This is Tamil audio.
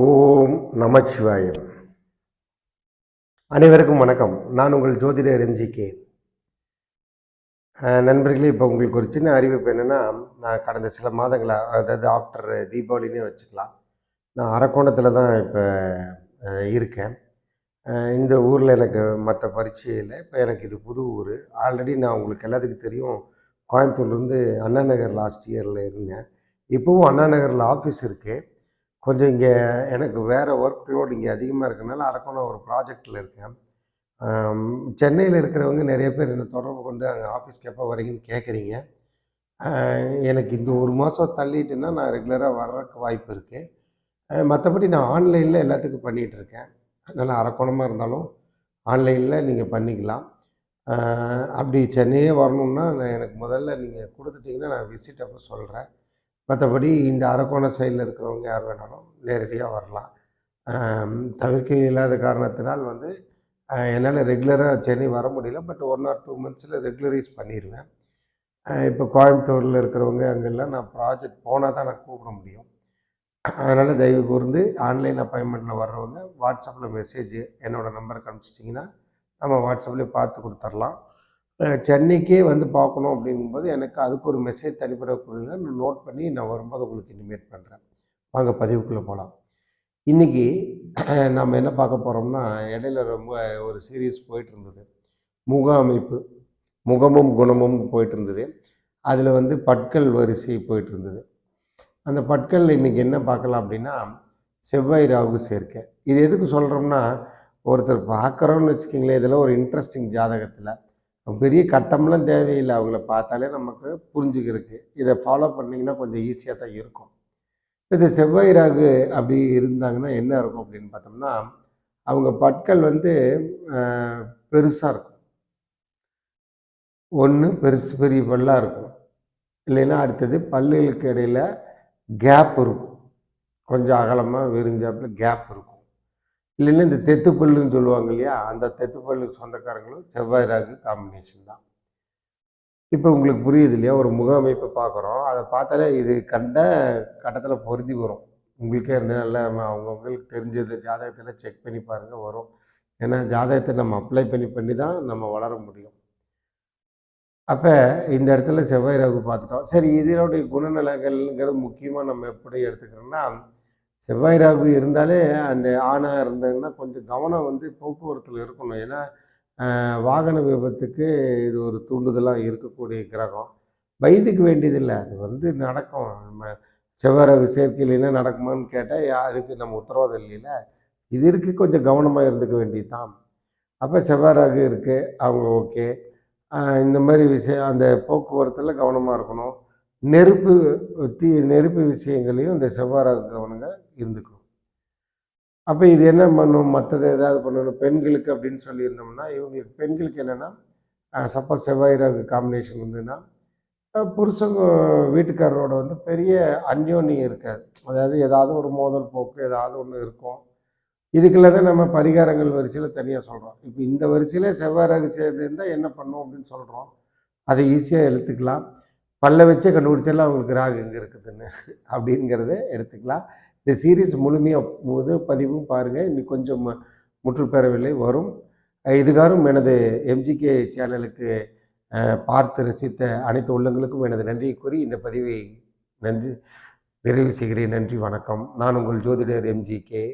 ஓம் நமச்சிவாயம் அனைவருக்கும் வணக்கம். நான் உங்கள் ஜோதிடர் எம்ஜிகே. நண்பர்களே இப்போ உங்களுக்கு ஒரு சின்ன அறிவிப்பு என்னென்னா நான் கடந்த சில மாதங்களாக அதாவது ஆஃப்டர் தீபாவளினே வச்சுக்கலாம். நான் அரக்கோணத்தில் தான் இப்போ இருக்கேன். இந்த ஊரில் எனக்கு மற்ற பரீட்சையில் இப்போ எனக்கு இது புது ஊர். ஆல்ரெடி நான் உங்களுக்கு எல்லாத்துக்கும் தெரியும். கோயம்புத்தூர்லேருந்து அண்ணா நகர் லாஸ்ட் இயரில் இருந்தேன். இப்போவும் அண்ணா நகரில் ஆஃபீஸ் இருக்குது கொஞ்சம் இங்கே எனக்கு வேறு ஒர்க் லோட் இங்கே அதிகமாக இருக்கனால அரக்கோணம் ஒரு ப்ராஜெக்டில் இருக்கேன். சென்னையில் இருக்கிறவங்க நிறைய பேர் என்னை தொடர்பு கொண்டு அங்கே ஆஃபீஸ்க்கு எப்போ வரீங்கன்னு கேட்குறீங்க. எனக்கு இந்த ஒரு மாதம் தள்ளிட்டுன்னா நான் ரெகுலராக வர்றதுக்கு வாய்ப்பு இருக்குது மற்றபடி நான் ஆன்லைனில் எல்லாத்துக்கும் பண்ணிகிட்டு இருக்கேன். அதனால் அரக்கோணமாக இருந்தாலும் ஆன்லைனில் நீங்கள் பண்ணிக்கலாம். அப்படி சென்னையே வரணும்னா நான் எனக்கு முதல்ல நீங்கள் கொடுத்துட்டிங்கன்னா நான் விசிட் அப்போ சொல்கிறேன் மற்றபடி இந்த அரக்கோண சைடில் இருக்கிறவங்க யார் வேணாலும் நேரடியாக வரலாம். தவிர்க்க இல்லாத காரணத்தினால் வந்து என்னால் ரெகுலராக சென்னை வர முடியல. பட் ஒன் ஆர் டூ மந்த்ஸில் ரெகுலரைஸ் பண்ணிடுவேன் இப்போ கோயம்புத்தூரில் இருக்கிறவங்க அங்கெல்லாம் நான் ப்ராஜெக்ட் போனால் தான் நான் கூப்பிட முடியும். அதனால் தயவு கூர்ந்து ஆன்லைன் அப்பாயின்மெண்ட்டில் வர்றவங்க வாட்ஸ்அப்பில் மெசேஜ் என்னோடய நம்பருக்கு அனுப்பிச்சிட்டிங்கன்னா நம்ம வாட்ஸ்அப்லேயே பார்த்து கொடுத்துர்லாம். சென்னைக்கே வந்து பார்க்கணும் அப்படிங்கும்போது எனக்கு அதுக்கு ஒரு மெசேஜ் தனிப்பட்ட கொடுங்க நான் நோட் பண்ணி நான் வரும்போது உங்களுக்கு இனிமேட் பண்ணுறேன் வாங்க பதிவுக்குள்ளே போகலாம் இன்றைக்கி நம்ம என்ன பார்க்க போகிறோம்னா இடையில ரொம்ப ஒரு சீரியஸ் போயிட்டு இருந்தது. முக அமைப்பு முகமும் குணமும் போயிட்டு இருந்தது. அதில் வந்து பட்கள் வரிசை போயிட்டு இருந்தது. அந்த பட்கள் இன்றைக்கி என்ன பார்க்கலாம் அப்படின்னா செவ்வாய் ராகு சேர்க்கை. இது எதுக்கு சொல்கிறோம்னா ஒருத்தர் பார்க்குறோம்னு வச்சுக்கிங்களேன் இதெல்லாம் ஒரு இன்ட்ரெஸ்டிங் ஜாதகத்தில். பெரிய கட்டம்லாம் தேவையில்லை. அவங்கள பார்த்தாலே நமக்கு புரிஞ்சுக்கிறதுக்கு இதை ஃபாலோ பண்ணிங்கன்னா கொஞ்சம் ஈஸியாக தான் இருக்கும். இது செவ்வாய் ராகு அப்படி இருந்தாங்கன்னா என்ன இருக்கும் அப்படின்னு பார்த்தோம்னா அவங்க பற்கள் வந்து பெருசாக இருக்கும். ஒன்று பெருசு பெரிய பல்லாக இருக்கும். இல்லைன்னா அடுத்தது பல்லுகளுக்கு இடையில கேப் இருக்கும். கொஞ்சம் அகலமாக விரிஞ்சாப்புல கேப் இருக்கும். இல்லைன்னா இந்த தெத்துப்பல்லுன்னு சொல்லுவாங்க இல்லையா? அந்த தெத்துப்பல்லு சொந்தக்காரங்களும் செவ்வாய் ராகு காம்பினேஷன் தான். இப்போ உங்களுக்கு புரியுது இல்லையா? ஒரு முக அமைப்பை பார்க்குறோம். அதை பார்த்தாலே இது கண்ட கட்டத்தில் பொருந்தி வரும். உங்களுக்கே இருந்து நல்லா அவங்கவுங்களுக்கு தெரிஞ்சது ஜாதகத்தில் செக் பண்ணி பாருங்கள் வரும். ஏன்னா ஜாதகத்தை நம்ம அப்ளை பண்ணி பண்ணி தான் நம்ம வளர முடியும். அப்போ இந்த இடத்துல செவ்வாய் ராகு பார்த்துட்டோம். சரி இதனுடைய குணநலங்கள்ங்கிறது முக்கியமாக நம்ம எப்படி எடுத்துக்கிறோம்னா செவ்வாய் ராகு இருந்தாலே அந்த ஆணாக இருந்ததுன்னா கொஞ்சம் கவனம் வந்து போக்குவரத்தில் இருக்கணும். ஏன்னா வாகன விபத்துக்கு இது ஒரு தூண்டுதலாக இருக்கக்கூடிய கிரகம். வயதுக்கு வேண்டியதில்லை. அது வந்து நடக்கும். நம்ம செவ்வாய் ராகு சேர்க்கையிலாம் நடக்குமான்னு கேட்டால் அதுக்கு நம்ம உத்தரவாதம் இல்லைல்ல. இது இருக்கு. கொஞ்சம் கவனமாக இருந்துக்க வேண்டியது தான் அப்போ செவ்வாய் ராகு இருக்குது அவங்க ஓகே. இந்த மாதிரி விஷயம் அந்த போக்குவரத்தில் கவனமாக இருக்கணும். நெருப்பு தீ நெருப்பு விஷயங்களையும் இந்த செவ்வாய் ராகு கவனங்க இருந்துக்கணும் அப்போ இது என்ன பண்ணும்? மற்றது ஏதாவது பண்ணணும்? பெண்களுக்கு அப்படின்னு சொல்லியிருந்தோம்னா இவங்களுக்கு பெண்களுக்கு என்னென்னா சப்போஸ் செவ்வாய் ராகு காம்பினேஷன் வந்துன்னா புருஷங்க வீட்டுக்காரரோட வந்து பெரிய அந்யோன்யம் இருக்காது. அதாவது ஏதாவது ஒரு மோதல் போக்கு ஏதாவது ஒன்று இருக்கும். இதுக்குள்ள தான் நம்ம பரிகாரங்கள் வரிசையில் தனியாக சொல்கிறோம் இப்போ இந்த வரிசையில் செவ்வாய் ராகு சேர்ந்துருந்தால் என்ன பண்ணும் அப்படின்னு சொல்கிறோம் அதை ஈஸியாக எடுத்துக்கலாம். பல்ல வச்சே கண்டுபிடிச்சாலும் அவங்களுக்கு ராகு எங்கே இருக்குதுன்னு. அப்படிங்கிறத எடுத்துக்கலாம். இந்த சீரீஸ் முழுமையாக முழு பதிவும் பாருங்கள் இன்னும் கொஞ்சம் முற்றுப்பெறவில்லை. வரும். இதுகாரும் எனது எம்ஜிகே சேனலுக்கு பார்த்து ரசித்த அனைத்து உள்ளங்களுக்கும் எனது நன்றியை கூறி இந்த பதிவை நன்றி நிறைவு செய்கிறேன். நன்றி. வணக்கம். நான் உங்கள் ஜோதிடர் எம்ஜிகே